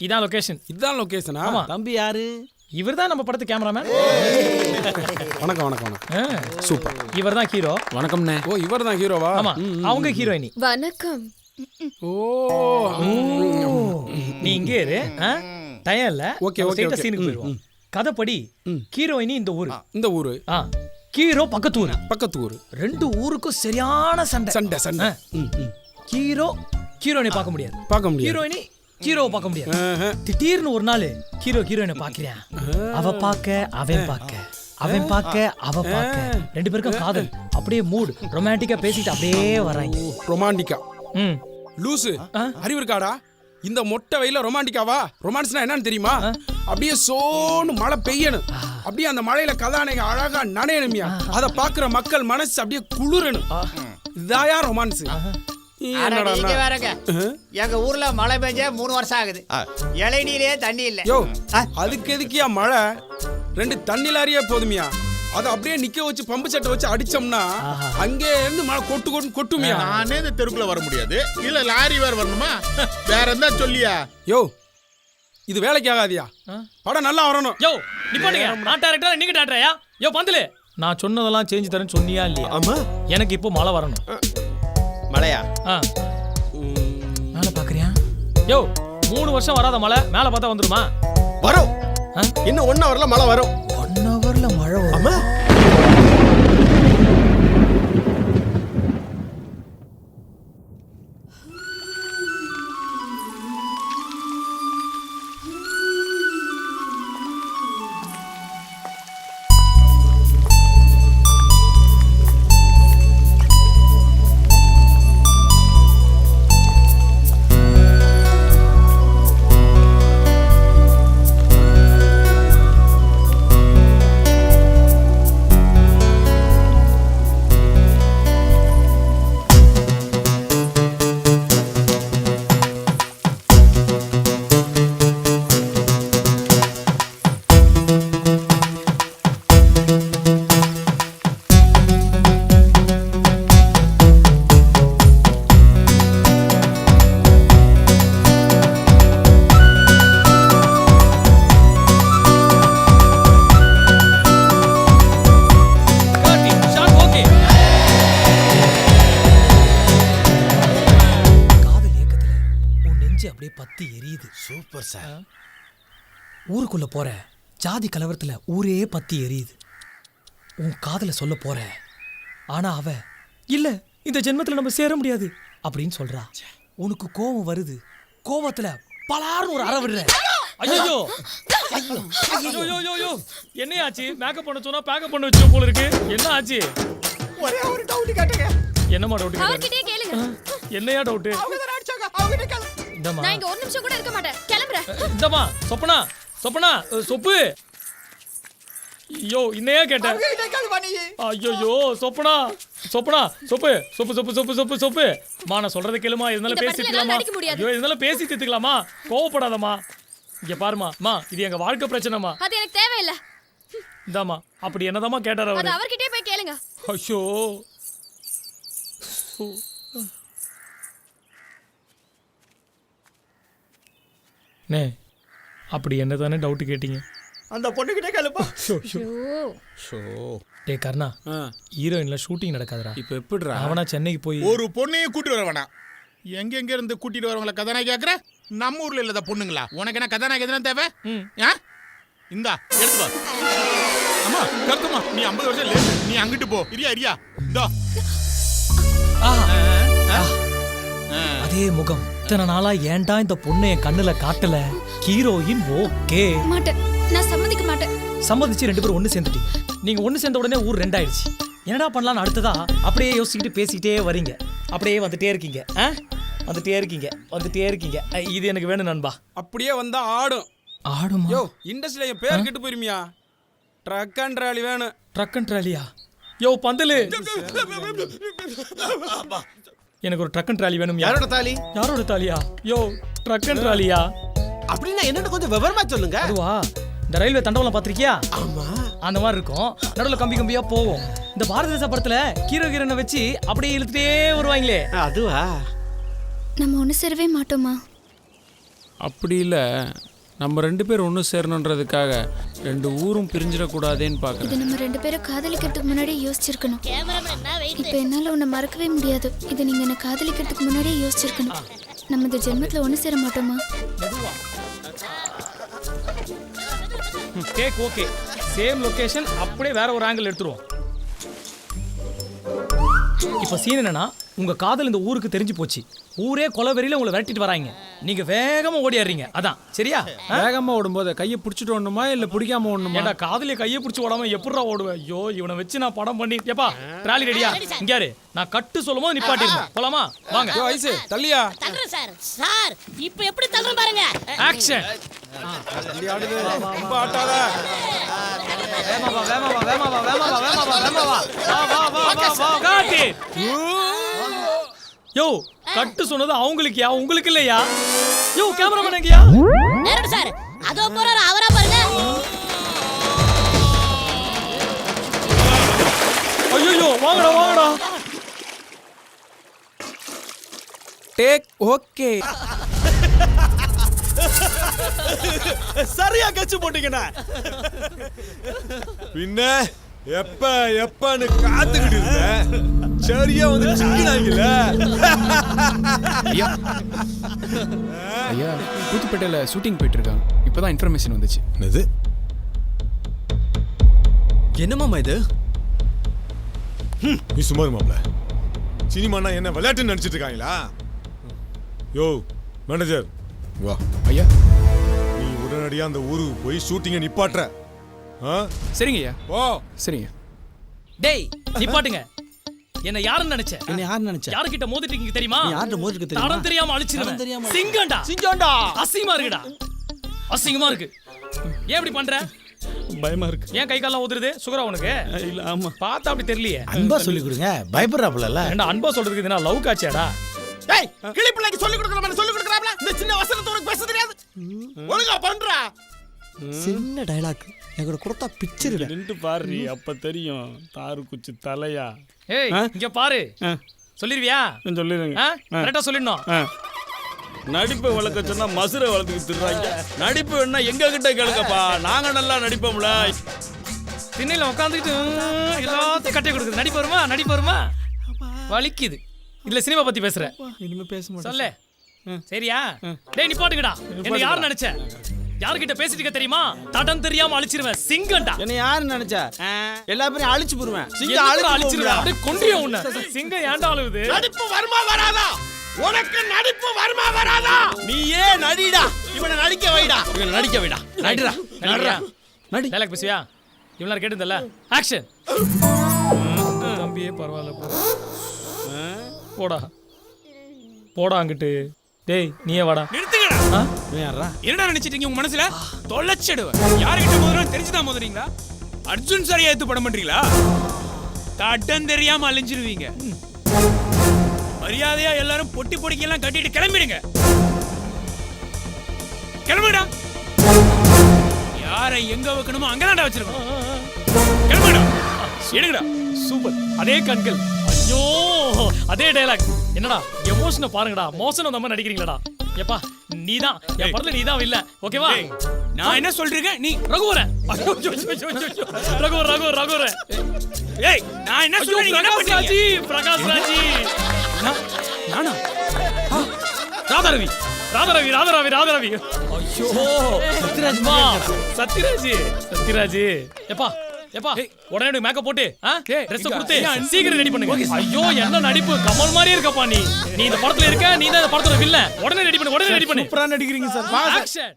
இதான் லொகேஷன் இதுதான் லொகேஷனா ஆமா. தம்பி யாரு? இவர் தான் நம்ம படத்து கேமராமேன் வணக்கம் வணக்கம் வணக்கம். சூப்பர். இவர் தான் ஹீரோ வணக்கம்ண்ணே. ஓ இவர் தான் ஹீரோவா ஆமா. அவங்க ஹீரோயினி வணக்கம். ஓ. நீ இங்கே இரு. டயம் இல்ல Okay, okay, okay. சீனுக்கு போயிடுவோம். கதைப்படி ஹீரோயினி இந்த ஊரு. இந்த ஊரு. ஆ. ஹீரோ பக்கத்து ஊரு பக்கத்து ஊரு ரெண்டு ஊருக்கும் சரியான சண்டை. சண்டை சண்டை. ஹீரோ ஹீரோயினை பார்க்க முடியாது. பார்க்க முடியாது. ஹீரோயினி ஹீரோவை பார்க்க முடியாது. திடீர்னு ஒரு நாள் ஹீரோ ஹீரோயினை பாக்குறேன் அவ பார்க்க அவன் பார்க்க. அவன் பார்க்க அவ பார்க்க. ரெண்டு பேருக்கும் காதல். அப்படியே மூட் ரொமான்டிக்கா பேசிட்டு அப்படியே வராங்க. ரொமான்டிக்கா ம். லூசு அறிவு இருக்காடா? இந்த மொட்டை வெயில ரொமான்டிக்காவா ரொமான்ஸ்னா என்னன்னு தெரியுமா? அப்படியே சோன்னு மழை பெய்யணும். அப்படியே அந்த மழையில கதாநாயகி அழகா நனையணுமியா. அத பாக்குற மக்கள் மனசு அப்படியே குளிரணும். இதாயா ரொமான்ஸ் அட, நீங்க வேறங்க எங்க ஊர்ல மழை பெஞ்ச மூணு வருஷம் ஆகுது. இளைநீரே தண்ணி இல்ல. யோ அதுக்கு எதுக்கியா மழை? ரெண்டு தண்ணி லாரியே போதுமியா? அதை அப்படியே நிக்க வச்சு பம்பு சட்டை வச்சு அடிச்சோம்னா அங்கே இருந்து மழை கொட்டு கொட்டு கொட்டுமியா? நானே இந்த தெருக்குள்ள வர முடியாது. இல்ல லாரி வேற வரணுமா? வேற என்ன சொல்லியா? யோ இது வேலைக்கு ஆகாதியா? படம் நல்லா வரணும். யோ நிப்பாட்டுங்க. நான் டேரக்டரா நீங்க டேரக்டரா யோ பந்தலு. நான் சொன்னதெல்லாம் செஞ்சு தரேன்னு சொன்னியா இல்லையா? ஆமா. எனக்கு இப்போ மழை வரணும். மழையா ஆ. மேலே பார்க்குறியா யோ மூணு வருஷம் வராத மழை மேலே பார்த்தா வந்துருமா? வரும். ஆ? இன்னும் ஒன் ஹவர்ல மழை வரும். ஒன் ஹவர்ல மழை வரும். ஆமா நெஞ்சு அப்படியே பத்தி எரியுது. Super sir. ஊருக்குள்ள போற ஜாதி கலவரத்துல ஊரே பத்தி எரியுது. உன் காதல சொல்ல போற ஆனா அவ இல்ல இந்த ஜென்மத்துல நம்ம சேர முடியாது அப்படின்னு சொல்றா. உனக்கு கோபம் வருது. கோபத்துல பலார்னு ஒரு அற விடுற. ஐயோ! ஐயோ! என்னையாச்சு மேக்கப் பண்ண சொன்னா பேக்கப் பண்ண வச்சு போல இருக்கு. என்ன ஆச்சு? ஒரே ஒரு டவுட் கேட்டங்க. என்னமா டவுட் கேளுங்க. என்னையா டவுட் இந்தமா நான் இங்க ஒரு நிமிஷம் கூட இருக்க மாட்டேன். கிளம்புறேன் இந்தமா சொப்பனா சொப்பனா சொப்பு. ஐயோ இன்னையா கேட்டேன் அவங்க கிட்ட கேளு பண்ணி ஐயோ சொப்பனா சொப்பனா சொப்பு சொப்பு சொப்பு சொப்பு சொப்பு சொப்பு. மா நான் சொல்றத கேளுமா இருந்தாலும் இந்த பேசி படத்துல எல்லாம் தீர்த்துக்கலாமா நடிக்க முடியாது. ஐயோ இருந்தாலும் பேசி தீர்த்துக்கலாமா கோவப்படாதம்மா. இங்க பாருமா மா இது எங்க வாழ்க்கை பிரச்சனைமா அது எனக்கு தேவையில்ல. இந்தாம்மா அப்படி என்னதாம்மா கேட்டார் அது அவரு அவர்கிட்டயே போய் கேளுங்க. ஐயோ. நே அப்படி என்ன தானே டவுட் கேட்டீங்க? அந்த பொண்ணு கிட்ட கேளுப்பா. ஐயோ ஷோ. டே கர்ணா ஹீரோயின்ல ஷூட்டிங் நடக்காதுடா. இப்போ எப்படிடா? அவனா சென்னைக்கு போய் ஒரு பொண்ணையும் கூட்டிட்டு வர வேணாம் எங்க எங்க இருந்து கூட்டிட்டு வரவங்கள கதாநாயகி கேக்குற? நம்ம ஊர்ல இல்லாத பொண்ணுங்களா? உனக்கு என்ன கதாநாயகி எதுனா தேவை? ம். ஆ? இந்தா எடுத்து வா. அம்மா கருத்துமா நீ 50 வருஷம் லேட் நீ அங்கிட்டு போ. இரியா இரியா இந்தா. அதே முகம் இத்தனை நாளா ஏன்டா இந்த பொண்ணை என் கண்ணுல காட்டல ஹீரோயின் ஓகே மாட்டேன் நான் சம்மதிக்க மாட்டேன் சம்மதிச்சு ரெண்டு பேரும் ஒண்ணு சேர்ந்துட்டீங்க நீங்க ஒண்ணு சேர்ந்த உடனே ஊர் ரெண்டாயிடுச்சு என்னடா பண்ணலாம்னு அடுத்ததா அப்படியே யோசிச்சுக்கிட்டு பேசிக்கிட்டே வரீங்க அப்படியே வந்துட்டே இருக்கீங்க ஆ? வந்துட்டே இருக்கீங்க வந்துட்டே இருக்கீங்க அ, இது எனக்கு வேணும் நண்பா அப்படியே வந்தா ஆடும் ஆடுமா யோ இண்டஸ்ட்ரியில என் பேர் கெட்டு போயிருமியா ட்ரக் அண்ட் ராலி வேணும் ட்ரக் அண்ட் ட்ராலியா யோ பந்தலு எனக்கு ஒரு ட்ரக் அண்ட் ட்ராலி வேணும் யாரோட தாலி யாரோட தாலியா யோ ட்ரக் அண்ட் ட்ராலியா அப்படின்னா என்னன்னு கொஞ்சம் விவரமா சொல்லுங்க. அதுவா? இந்த ரயில்வே தண்டவாளம் பாத்திருக்கியா ஆமா. அந்த மாதிரி இருக்கும். நடுவில் கம்பி கம்பியா போவோம். இந்த பாரத தேச படத்துல ஹீரோ ஹீரோனை வச்சு அப்படியே இழுத்துட்டே வருவாங்களே. அதுவா? நம்ம ஒண்ணு சேரவே மாட்டோமா? அப்படி இல்லை. நம்ம ரெண்டு பேரும் ஒன்று சேரணுன்றதுக்காக ரெண்டு ஊரும் பிரிஞ்சிடக்கூடாதேன்னு பார்க்குறேன். இது நம்ம ரெண்டு பேரும் காதலிக்கிறதுக்கு முன்னாடியே யோசிச்சிருக்கணும். இப்போ என்னால உன்னை மறக்கவே முடியாது. இது நீங்க என்ன காதலிக்கிறதுக்கு முன்னாடியே யோசிச்சிருக்கணும். நம்ம இந்த ஜென்மத்துல ஒண்ணு சேர மாட்டோமா? Cake okay. சேம் லொகேஷன் அப்படியே வேற ஒரு ஆங்கிள் எடுத்துருவோம். இப்போ சீன் என்னன்னா உங்க காதல் இந்த ஊருக்கு தெரிஞ்சு போச்சு. ஊரே கொலவெறியில உங்களை விரட்டிட்டு வராங்க. நீங்க வேகமா ஓடிடுறீங்க அதான். சரியா? ஆ? வேகமாக ஓடும்போது கையை பிடிச்சிட்டு ஓடணுமா இல்லை பிடிக்காம ஓடணுமா? ஏன்டா காதலிய கையை பிடிச்சி ஓடாம எப்படிடா ஓடுவேன்? ஐயோ இவனை வச்சு நான் படம் பண்ணி ஏப்பா ட்ராலி ரெடியா இங்க யாரு? நான் கட்டு சொல்லும் போது நிப்பாட்டிருந்தேன் போலாமா? வாங்க. ஐயோ, ஐசு தள்ளியா? தள்ளுறேன் சார் சார் இப்போ எப்படி தள்ளுறேன் பாருங்க. ஆக்ஷன் ரொம்ப ஆட்டாத. வேமா வா வேமா வா வேமா வா வேமா வா வேமா வா. வேமா வா வா வா வா வா வா காட்டி. யோ கட்டு சொன்னது அவங்களுக்கு யா உங்களுக்கு இல்லையா? யோ கேமராமேன் எங்கயா? நேரடு சார். அதோ போறாரு அவரா பாருங்க. ஐயோ வாங்கடா வாங்கடா. டேக் ஓகே சரியா கச்சு போட்டீங்கண்ணா. பின்ன எப்ப எப்பன்னு காத்துக்கிட்டு இருந்தேன். சரியா வந்து சிக்கினாங்கல்ல ஐயா. ஐயா புதுப்பேட்டையில் ஷூட்டிங் போயிட்டு இருக்காங்க இப்போதான் இன்ஃபர்மேஷன் வந்துச்சு. என்னது? என்னமாமா இது? நீ சும்மா மாப்ள சினிமானா என்ன விளையாட்டுன்னு நினைச்சிட்டு இருக்காங்களா? யோ மேனேஜர் வா. ஐயா. நீ உடனடியா அந்த ஊருக்கு போய் ஷூட்டிங்கை நிப்பாட்டுற. ஆ? சரிங்க ஐயா. ஓ சரிங்க. டேய் நிப்பாட்டுங்க. என்ன யாருன்னு நினைச்ச? என்ன யார் நினைச்சா? யாருக்கிட்ட மோதிட்டு இருக்கீங்க தெரியுமா யார்கிட்ட மோதிட்டு தெரியுமா? தடம் தெரியாம அழிச்சிருவேன். சிங்கம்டா. சிங்கம்டா. அசிங்கமா இருக்குடா. அசிங்கமா இருக்கு. ஏன் இப்படி பண்ற? பயமா இருக்கு. ஏன் கை கால்லாம் உதுருது சுகரா உனக்கு? இல்ல ஆமா. பார்த்தா அப்படி தெரியலையே. அன்பா சொல்லி கொடுங்க. பயப்படுறாப்புல ஏன்டா அன்பா சொல்றதுக்கு இதுனா லவ் காட்சியாடா? ஏய் கிளி பிள்ளைக்கு சொல்லி கொடுக்குற மாதிரி சொல்லி கொடுக்குறாப்ல இந்த சின்ன வசனத்தை உனக்கு பேச தெரியாது. ஒழுங்கா பண்றா. சின்ன டயலாக் எங்கூட கொடுத்தா பிச்சிருவேன் நின்று பாரு அப்ப தெரியும். தாரு குச்சி தலையா. ஏய் இங்க பாரு. சொல்லிருவியா? சொல்லிடுங்க கரெக்டா சொல்லிடணும். நடிப்பை வளர்க்க சொன்னா மசுரை வளர்த்துக்கிட்டு திரிறாங்க நடிப்பு வேணா எங்க கிட்ட கேளுங்கப்பா. நாங்க நல்லா நடிப்போம்ல. திண்ணையில உட்காந்துக்கிட்டு எல்லாத்தையும் கட்டி கொடுக்குது. நடிப்பு வருமா? நடிப்பு வருமா? வலிக்குது. இதுல சினிமா பத்தி பேசுற இனிமே பேச மாட்டேன். சொல்லு. சரியா? டேய் நிப்பாட்டுங்கடா. என்ன யாரு நினைச்ச? யார்கிட்ட பேசிட்டு இருக்க தெரியுமா? தடம் தெரியாம அழிச்சிருவேன். சிங்கம்டா. என்ன யாரு நினைச்சா? எல்லா பேரையும் அழிச்சு போடுவேன். எதுக்குடா அழிச்சிருவேன்? அப்படியே கொன்றிய உன்னை. சிங்கம் ஏன்டா அழுவுது? நடிப்பு வருமா வராதா? உனக்கு நடிப்பு வருமா வராதா? நீயே நடிடா. இவனை நடிக்க வைடா. இவனை நடிக்க விடா. நடிடா. நடியா நடி. டைலாக் பேசுவியா? இவ்வளவு நேரம் கேட்டிருந்தல ஆக்ஷன் தம்பியே பரவாயில்ல போ. போடா. போடா அங்கிட்டு. டேய் நீயே வாடா. என்னடா நினைச்சிட்டீங்க உங்க மனசுல? தொலைச்சிடுவேன். யாருக்கிட்ட முதல்ல தெரிஞ்சுதான் முதறீங்களா? அர்ஜுன் சார் எடுத்து படம் பண்றீங்களா? தட்டம் தெரியாம அழிஞ்சிருவீங்க. மரியாதையா எல்லாரும் பொட்டி பொடிக்கெல்லாம் கட்டிட்டு கிளம்பிடுங்க. கிளம்புடா யாரை எங்க வைக்கணுமோ அங்கதான்டா வச்சிருக்கோம். கிளம்புடா எடுங்கடா. சூப்பர். அதே கண்கள். ஐயோ அதே டைலாக் என்னடா எமோஷனை பாருங்கடா. மோசனம் அந்த மாதிரி நடிக்கிறீங்களடா. எப்பா நீதான். என் படத்துல நீதான் இல்ல ஓகேவா நான் என்ன சொல்றேன் நீ ஐயோ. ரகுவர் ரகுவர் ரகுவர் ஏய் நான் என்ன சொல்றேன்? பிரகாஷ்? ராஜி பிரகாஷ் ராஜி. நான்- நானா? ராதாரவி. ராதாரவி ராதாரவி ராதாரவி. ஐயோ சத்யராஜ் சத்யராஜ் சத்யராஜ். எப்பா எப்பா உடனே மேக்கப் போட்டு ட்ரெஸ் கொடுத்து சீக்கிரம் ரெடி பண்ணுங்க. ஐயோ என்ன நடிப்பு? கமல் மாதிரியே இருக்கப்பா நீ. நீ இந்த படத்துல இருக்க நீ தான் இந்த படத்துல வில்ல உடனே ரெடி பண்ணு உடனே ரெடி பண்ணு. சூப்பரா நடிக்கிறீங்க சார் ஆக்ஷன்